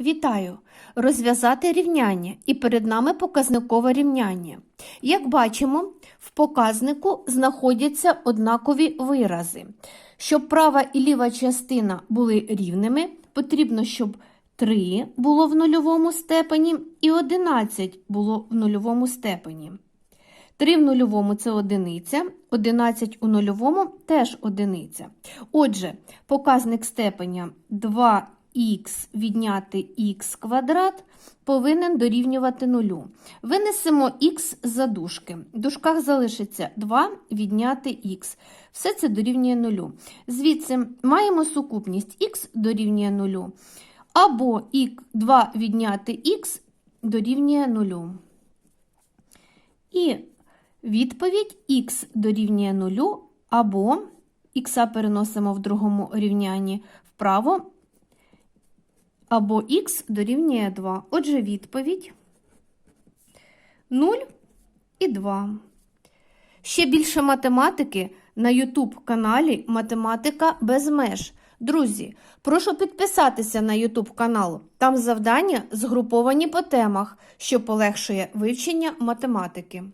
Вітаю! Розв'язати рівняння і перед нами показникове рівняння. Як бачимо, в показнику знаходяться однакові вирази. Щоб права і ліва частина були рівними, потрібно, щоб 3 було в нульовому степені і 11 було в нульовому степені. 3 в нульовому це одиниця, 11 у нульовому теж одиниця. Отже, показник степеня 2х відняти х квадрат повинен дорівнювати нулю. Винесемо х за дужки. В дужках залишиться 2 відняти х. Все це дорівнює нулю. Звідси маємо сукупність х дорівнює нулю. Або 2 відняти х дорівнює нулю. І Відповідь х дорівнює 0 або х переносимо в другому рівнянні вправо, або х дорівнює 2. Отже, відповідь 0 і 2. Ще більше математики на YouTube каналі Математика без меж. Друзі, прошу підписатися на YouTube канал. Там завдання згруповані по темах, що полегшує вивчення математики.